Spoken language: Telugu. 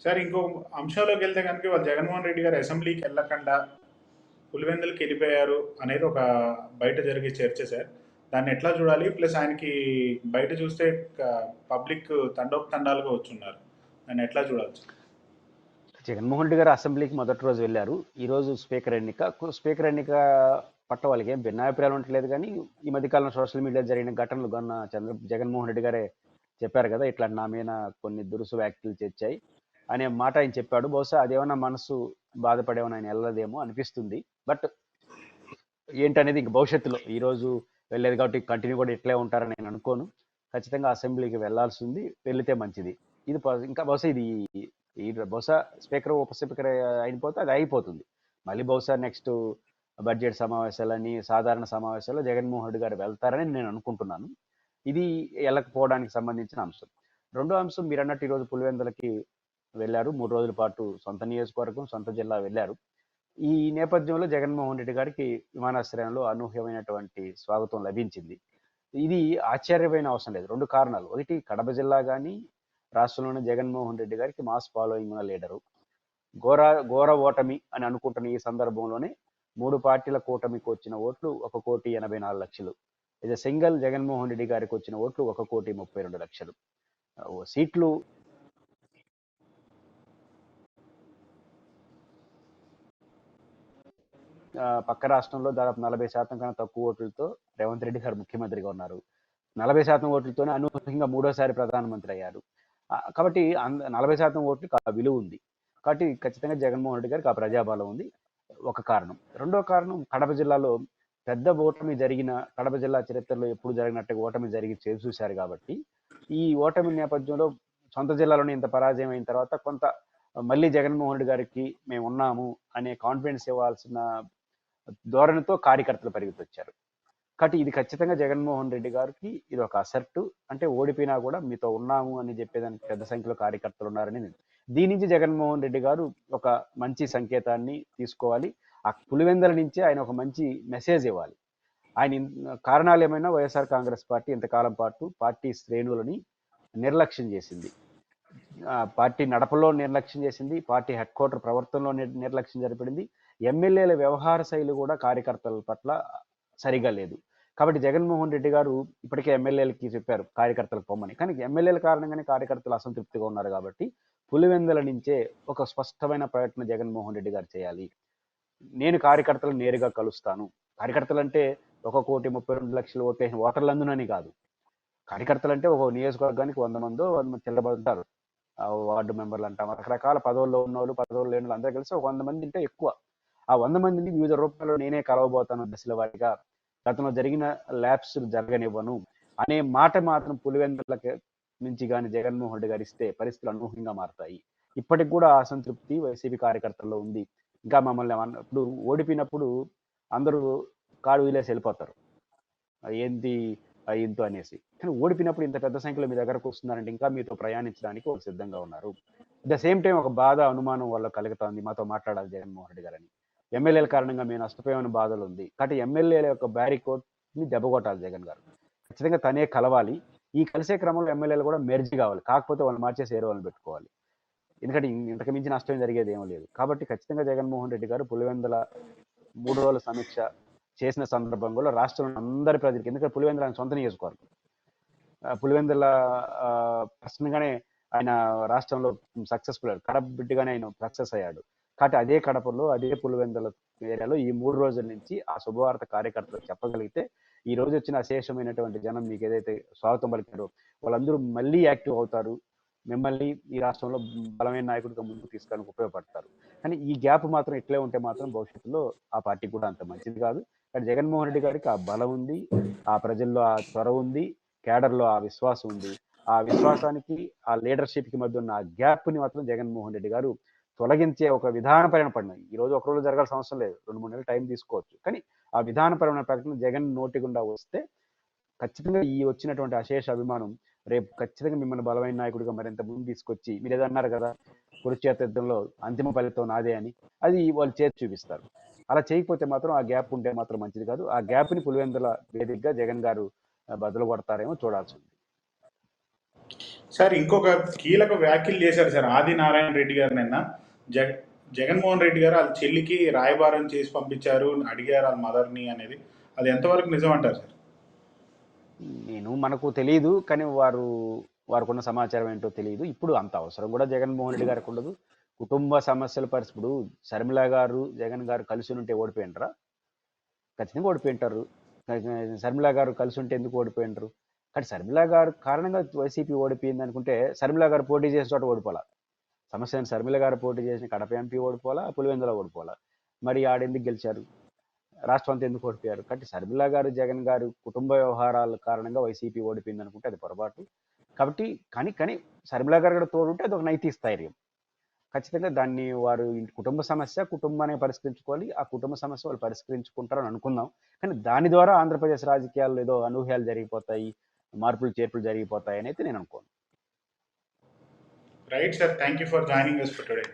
సార్ ఇంకో అంశంలోకి వెళ్తే కనుక వాళ్ళు జగన్మోహన్ రెడ్డి గారు అసెంబ్లీకి వెళ్ళకుండా పులివెందులకి వెళ్ళిపోయారు అనేది ఒక బయట జరిగే చర్చ సార్. దాన్ని ఎట్లా చూడాలి? ప్లస్ ఆయనకి బయట చూస్తే పబ్లిక్ తండోపతండాలుగా వచ్చున్నారు. దాన్ని ఎట్లా చూడాలి జగన్మోహన్ రెడ్డి గారు అసెంబ్లీకి మొదటి రోజు వెళ్ళారు. ఈరోజు స్పీకర్ ఎన్నిక స్పీకర్ ఎన్నిక పట్ట వాళ్ళకి ఏం భిన్నాభిప్రాయాలు ఉండట్లేదు కానీ ఈ మధ్యకాలంలో సోషల్ మీడియా జరిగిన ఘటనలు కన్నా చంద్ర జగన్మోహన్ రెడ్డి గారే చెప్పారు కదా ఇట్లా నా మీద కొన్ని దురుసు వ్యాఖ్యలు తెచ్చాయి అనే మాట ఆయన చెప్పాడు. బహుశా అదేమన్నా మనసు బాధపడేమని ఆయన వెళ్ళదేమో అనిపిస్తుంది. బట్ ఏంటనేది ఇంక భవిష్యత్తులో ఈరోజు వెళ్ళేది కాబట్టి కంటిన్యూ కూడా ఇట్లే ఉంటారని నేను అనుకోను. ఖచ్చితంగా అసెంబ్లీకి వెళ్ళాల్సి ఉంది వెళితే మంచిది. ఇది ఇంకా బహుశా ఇది ఈ బహుశా స్పీకర్ ఉప స్పీకర్ అయిపోతే అది అయిపోతుంది. మళ్ళీ బహుశా నెక్స్ట్ బడ్జెట్ సమావేశాలని సాధారణ సమావేశాల్లో జగన్మోహన్ రెడ్డి గారు వెళ్తారని నేను అనుకుంటున్నాను. ఇది వెళ్ళకపోవడానికి సంబంధించిన అంశం. రెండో అంశం మీరు అన్నట్టు ఈరోజు పులివెందులకి వెళ్ళారు. మూడు రోజుల పాటు సొంత నియోజకవర్గం సొంత జిల్లా వెళ్ళారు. ఈ నేపథ్యంలో జగన్మోహన్ రెడ్డి గారికి విమానాశ్రయంలో అనూహ్యమైనటువంటి స్వాగతం లభించింది. ఇది ఆశ్చర్యమైన అవసరం లేదు. రెండు కారణాలు. ఒకటి కడప జిల్లా కానీ రాష్ట్రంలోని జగన్మోహన్ రెడ్డి గారికి మాస్ ఫాలోయింగ్ ఉన్న లీడరు. ఘోర ఘోర ఓటమి అని అనుకుంటున్న ఈ సందర్భంలోనే మూడు పార్టీల కూటమికి వచ్చిన ఓట్లు ఒక కోటి ఎనభై నాలుగు లక్షలు. ఇది సింగిల్ జగన్మోహన్ రెడ్డి గారికి వచ్చిన ఓట్లు ఒక కోటి ముప్పై రెండు లక్షలు. సీట్లు పక్క రాష్ట్రంలో దాదాపు నలభై శాతం కన్నా తక్కువ ఓట్లతో రేవంత్ రెడ్డి గారు ముఖ్యమంత్రిగా ఉన్నారు. నలభై శాతం ఓట్లతోనే అనూహ్యంగా మూడోసారి ప్రధానమంత్రి అయ్యారు. కాబట్టి అంద- నలభై శాతం ఓట్లు విలువ ఉంది. కాబట్టి ఖచ్చితంగా జగన్మోహన్ రెడ్డి గారికి ఆ ప్రజాబలం ఉంది. ఒక కారణం. రెండో కారణం కడప జిల్లాలో పెద్ద ఓటమి జరిగిన కడప జిల్లా చరిత్రలో ఎప్పుడు జరిగినట్టుగా ఓటమి జరిగి చేసి చూశారు కాబట్టి ఈ ఓటమి నేపథ్యంలో సొంత జిల్లాలోనే ఇంత పరాజయం అయిన తర్వాత కొంత మళ్ళీ జగన్మోహన్ రెడ్డి గారికి మేము ఉన్నాము అనే కాన్ఫిడెన్స్ ఇవ్వాల్సిన ధోరణితో కార్యకర్తలు పరిగెత్తొచ్చారు. కాబట్టి ఇది ఖచ్చితంగా జగన్మోహన్ రెడ్డి గారికి ఇది ఒక అసర్టు. అంటే ఓడిపోయినా కూడా మీతో ఉన్నాము అని చెప్పేదానికి పెద్ద సంఖ్యలో కార్యకర్తలు ఉన్నారని నేను- దీని నుంచి జగన్మోహన్ రెడ్డి గారు ఒక మంచి సంకేతాన్ని తీసుకోవాలి. ఆ పులివెందల నుంచే ఆయన ఒక మంచి మెసేజ్ ఇవ్వాలి. ఆయన కారణాలు ఏమైనా వైఎస్ఆర్ కాంగ్రెస్ పార్టీ ఇంతకాలం పాటు పార్టీ శ్రేణులని నిర్లక్ష్యం చేసింది. పార్టీ నడపలో నిర్లక్ష్యం చేసింది పార్టీ హెడ్ క్వార్టర్ ప్రవర్తనలో నిర్లక్ష్యం జరిపింది ఎమ్మెల్యేల వ్యవహార శైలి కూడా కార్యకర్తల పట్ల సరిగా లేదు. కాబట్టి జగన్మోహన్ రెడ్డి గారు ఇప్పటికే ఎమ్మెల్యేలకి చెప్పారు కార్యకర్తలకు పొమ్మని. కానీ ఎమ్మెల్యేల కారణంగానే కార్యకర్తలు అసంతృప్తిగా ఉన్నారు కాబట్టి పులివెందల నుంచే ఒక స్పష్టమైన ప్రకటన జగన్మోహన్ రెడ్డి గారు చేయాలి. నేను కార్యకర్తలను నేరుగా కలుస్తాను. కార్యకర్తలు అంటే ఒక కోటి ముప్పై రెండు లక్షలు ఓట్లేసిన ఓటర్లు అందునని కాదు. కార్యకర్తలు అంటే ఒక నియోజకవర్గానికి వంద మందో వంద మంది చిల్లర ఉంటారు ఆ వార్డు మెంబర్లు అంటాం. రకరకాల పదవుల్లో ఉన్న వాళ్ళు పదవులు లేని వాళ్ళు అందరూ కలిసి ఒక వంద మంది అంటే ఎక్కువ. ఆ వంద మందిని వివిధ రూపాల్లో నేనే కలవబోతాను దశల వారిగా. గతంలో జరిగిన ల్యాబ్స్ జరగనివ్వను అనే మాట మాత్రం పులివెందులకి నుంచి కానీ జగన్మోహన్ రెడ్డి గారిస్తే పరిస్థితులు అనూహ్యంగా మారుతాయి. ఇప్పటికి కూడా అసంతృప్తి వైసీపీ కార్యకర్తల్లో ఉంది. ఇంకా మమ్మల్ని ఇప్పుడు ఓడిపోయినప్పుడు అందరూ కాడు వదిలేసి వెళ్ళిపోతారు. ఏంటి ఏంది ఇంతో అనేసి. కానీ ఓడిపోయినప్పుడు ఇంత పెద్ద సంఖ్యలో మీ దగ్గరకు వస్తున్నారంటే ఇంకా మీతో ప్రయాణించడానికి వాళ్ళు సిద్ధంగా ఉన్నారు. ద సేమ్ టైం ఒక బాధ అనుమానం వాళ్ళ కలుగుతుంది మాతో మాట్లాడాలి జగన్మోహన్ రెడ్డి గారని. ఎమ్మెల్యేల కారణంగా మేము నష్టపోయామని బాధలు ఉంది. కాబట్టి ఎమ్మెల్యేల యొక్క బ్యారికోడ్ని దెబ్బకొట్టాలి జగన్ గారు. ఖచ్చితంగా తనే కలవాలి. ఈ కలిసే క్రమంలో ఎమ్మెల్యేలు కూడా మెర్జీ కావాలి. కాకపోతే వాళ్ళు మార్చేసి ఏరో వాళ్ళని పెట్టుకోవాలి. ఎందుకంటే ఇంతకు మించి నష్టం జరిగేది ఏమీ లేదు. కాబట్టి ఖచ్చితంగా జగన్మోహన్ రెడ్డి గారు పులివెందుల మూడు రోజుల సమీక్ష చేసిన సందర్భంలో రాష్ట్రంలో అందరి ప్రజలకి ఎందుకంటే పులివెందుల ఆయన సొంత నియోజకవర్గం. పులివెందుల పర్సన్గానే ఆయన రాష్ట్రంలో సక్సెస్ఫుల్ అయ్యాడు. కడప బిడ్డగానే ఆయన సక్సెస్ అయ్యాడు. కాబట్టి అదే కడపలో అదే పులివెందుల ఏరియాలో ఈ మూడు రోజుల నుంచి ఆ శుభవార్త కార్యకర్తలు చెప్పగలిగితే ఈ రోజు వచ్చిన అశేషమైనటువంటి జనం మీకు ఏదైతే స్వాగతం పలికారో వాళ్ళందరూ మళ్ళీ యాక్టివ్ అవుతారు. మిమ్మల్ని ఈ రాష్ట్రంలో బలమైన నాయకుడిగా ముందుకు తీసుకోవడానికి ఉపయోగపడతారు. కానీ ఈ గ్యాప్ మాత్రం ఇట్లే ఉంటే మాత్రం భవిష్యత్తులో ఆ పార్టీ కూడా అంత మంచిది కాదు. కానీ జగన్మోహన్ రెడ్డి గారికి ఆ బలం ఉంది ఆ ప్రజల్లో ఆ త్వర ఉంది కేడర్లో ఆ విశ్వాసం ఉంది. ఆ విశ్వాసానికి ఆ లీడర్షిప్కి మధ్య ఉన్న ఆ గ్యాప్ని మాత్రం జగన్మోహన్ రెడ్డి గారు తొలగించే ఒక విధానపరమైన పడినాయి ఈ రోజు ఒక రోజు జరగాల్సిన అవసరం లేదు. రెండు మూడు నెలలు టైం తీసుకోవచ్చు. కానీ ఆ విధానపరమైన ప్రకటన జగన్ నోటి గుండా వస్తే ఖచ్చితంగా ఈ వచ్చినటువంటి అశేష అభిమానం రేపు ఖచ్చితంగా మిమ్మల్ని బలమైన నాయకుడిగా మరింత ముందు తీసుకొచ్చి మీరు ఏదన్నారు అన్నారు కదా కురుక్షేత్ర యుద్ధంలో అంతిమ ఫలితం నాదే అని అది వాళ్ళు చేతి చూపిస్తారు. అలా చేయకపోతే మాత్రం ఆ గ్యాప్ ఉంటే మాత్రం మంచిది కాదు. ఆ గ్యాప్ని పులివెందుల వేదికగా జగన్ గారు బదులు కొడతారేమో చూడాల్సి ఉంది. సార్ ఇంకొక కీలక వ్యాఖ్యలు చేశారు సార్ ఆది నారాయణ రెడ్డి గారు నిన్న. జగ జగన్మోహన్ రెడ్డి గారు వాళ్ళ చెల్లికి రాయబారం చేసి పంపించారు అడిగారు వాళ్ళ మదర్ని అనేది. అది ఎంతవరకు నిజం అంటారు సార్? నేను మనకు తెలియదు కానీ వారు వారికి ఉన్న సమాచారం ఏంటో తెలియదు ఇప్పుడు అంత అవసరం కూడా జగన్మోహన్ రెడ్డి గారికి ఉండదు. కుటుంబ సమస్యల పరిస్థితుడు శర్మిల గారు జగన్ గారు కలిసి ఉంటే ఓడిపోయినరా? ఖచ్చితంగా ఓడిపోయింటారు. శర్మిల గారు కలిసి ఉంటే ఎందుకు ఓడిపోయినారు? కానీ శర్మిల గారు కారణంగా వైసీపీ ఓడిపోయింది అనుకుంటే శర్మిల గారు పోటీ చేసిన చోట ఓడిపోలా సమస్య శర్మిల గారు పోటీ చేసిన కడప ఎంపీ ఓడిపోలా పులివెందులో ఓడిపోలా మరి ఆడెందుకు గెలిచారు? రాష్ట్రం అంతా ఎందుకు ఓడిపోయారు? కాబట్టి శర్మిల గారు జగన్ గారు కుటుంబ వ్యవహారాల కారణంగా వైసీపీ ఓడిపోయింది అనుకుంటే అది పొరపాటు. కాబట్టి కానీ కానీ శర్మిల గారు కూడా తోడుంటే అది ఒక నైతిక స్థైర్యం. ఖచ్చితంగా దాన్ని వారు కుటుంబ సమస్య కుటుంబాన్ని పరిష్కరించుకోవాలి. ఆ కుటుంబ సమస్య వాళ్ళు పరిష్కరించుకుంటారని అనుకుందాం. కానీ దాని ద్వారా ఆంధ్రప్రదేశ్ రాజకీయాల్లో ఏదో అనూహ్యాలు జరిగిపోతాయి మార్పులు చేర్పులు జరిగిపోతాయి అని అయితే నేను అనుకోను. Right, sir. Thank you for joining us for today.